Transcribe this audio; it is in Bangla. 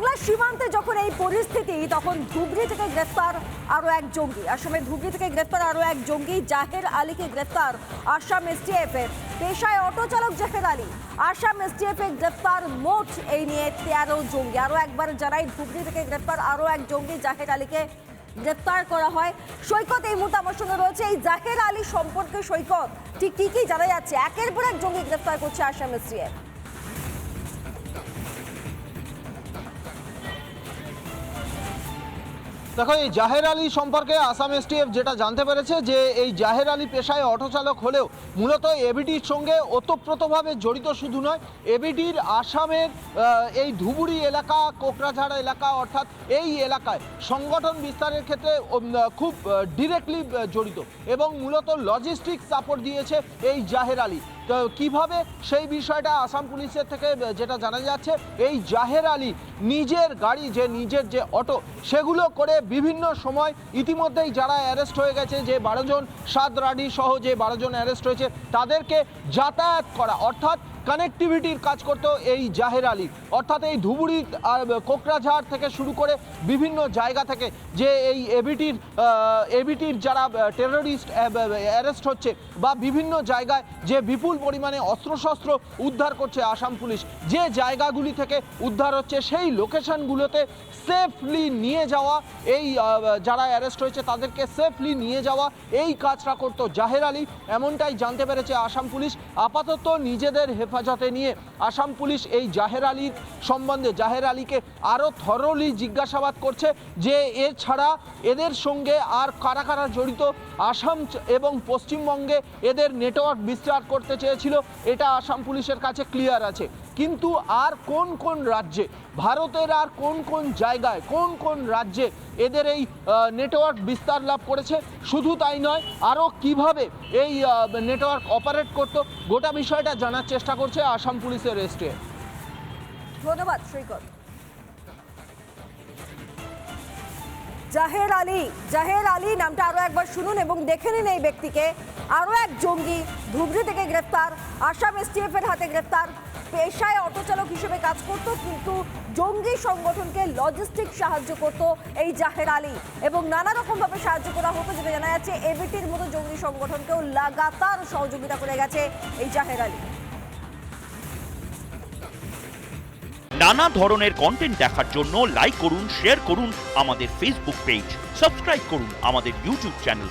বাংলার সীমান্তে যখন এই পরিস্থিতি, তখন ধুবড়ি থেকে গ্রেফতার আরও এক জঙ্গি। আসামের ধুবড়ি থেকে গ্রেফতার আরও এক জঙ্গি। জাহের আলীকে গ্রেফতার আসাম এসটিএফ এর পেশায় অটো চালক জাহের আলী। আসাম এসটিএফ এর গ্রেফতার মোট এই নিয়ে তেরো জঙ্গি। আরও একবার জানাই, ধুবড়ি থেকে গ্রেফতার আরও এক জঙ্গি জাহের আলীকে গ্রেফতার করা হয়। সৈকত এই মুহূর্তে আমার সঙ্গে রয়েছে। এই জাহের আলী সম্পর্কে সৈকত, ঠিক কী কী জানা যাচ্ছে? একের পর এক জঙ্গি গ্রেফতার করছে আসাম এসটিএফ। দেখো, এই জাহের আলী সম্পর্কে আসাম এসটিএফ যেটা জানতে পেরেছে যে এই জাহের আলী পেশায় অটো চালক হলেও মূলত এবিটির সঙ্গে ওতপ্রোতভাবে জড়িত শুধু নয় এবিটির আসামের এই ধুবুরি এলাকা কোকরাঝাড় এলাকা অর্থাৎ এই এলাকায় সংগঠন বিস্তারের ক্ষেত্রে খুব ডিরেক্টলি জড়িত এবং মূলত লজিস্টিক সাপোর্ট দিয়েছে এই জাহের আলী। কীভাবে সেই বিষয়টা আসাম পুলিশের থেকে যেটা জানা যাচ্ছে, এই জাহের আলী নিজের গাড়ি, যে নিজের যে অটো, সেগুলো করে বিভিন্ন সময় ইতিমধ্যেই যারা অ্যারেস্ট হয়ে গেছে, যে বারোজন সাত রাডি সহ যে বারোজন অ্যারেস্ট হয়েছে, তাদেরকে যাতায়াত করা। অর্থাৎ কানেক্টিভিটির কাজ করতো এই জাহের আলী। অর্থাৎ এই আর কোকরাঝাড় থেকে শুরু করে বিভিন্ন জায়গা থেকে যে এই এবিটির এবিটির যারা টেররিস্ট অ্যারেস্ট হচ্ছে বা বিভিন্ন জায়গায় যে বিপুল পরিমাণে অস্ত্রশস্ত্র উদ্ধার করছে আসাম পুলিশ, যে জায়গাগুলি থেকে উদ্ধার হচ্ছে সেই লোকেশনগুলোতে সেফলি নিয়ে যাওয়া, এই যারা অ্যারেস্ট হয়েছে তাদেরকে সেফলি নিয়ে যাওয়া, এই কাজটা করতো জাহের আলী। এমনটাই জানতে পেরেছে আসাম পুলিশ। আপাতত নিজেদের হেফাজতে নিয়ে আসাম পুলিশ এই জাহের আলীর সম্বন্ধে, জাহের আলীকে আরও থরলি জিজ্ঞাসাবাদ করছে যে এছাড়া এদের সঙ্গে আর কারা কারা জড়িত? আসাম এবং পশ্চিমবঙ্গে এদের নেটওয়ার্ক বিস্তার করতে চেয়েছিল, এটা আসাম পুলিশের কাছে ক্লিয়ার আছে। কিন্তু আর কোন কোন রাজ্যে, ভারতের আর কোন কোন জায়গায়, কোন কোন রাজ্যে এদের এই নেটওয়ার্ক বিস্তার লাভ করেছে? শুধু তাই নয় আরও কীভাবে এই নেটওয়ার্ক অপারেট করতো? গোটা বিষয়টা জানার চেষ্টা করছে আসাম পুলিশের রেস্টে ধন্যবাদ শ্রীকর জাহের আলী জাহের আলী, নামটা আরও একবার শুনুন এবং দেখে নিন এই ব্যক্তিকে। আরও এক জঙ্গি ধুবড়ি থেকে গ্রেফতার, আসাম এসটিএফ এর হাতে গ্রেফতার। পেশায় অটো চালক হিসেবে কাজ করত, কিন্তু জঙ্গি সংগঠনকে লজিস্টিক সাহায্য করত এই জাহের আলী। এবং নানা রকম ভাবে সাহায্য করা হতো যেটা জানা যাচ্ছে এবিটির মতো জঙ্গি সংগঠনকেও লাগাতার সহযোগিতা করে গেছে এই জাহের আলী। নানা ধরনের কন্টেন্ট দেখার জন্য লাইক করুন শেয়ার করুন আমাদের ফেসবুক পেজ সাবস্ক্রাইব করুন আমাদের ইউটিউব চ্যানেল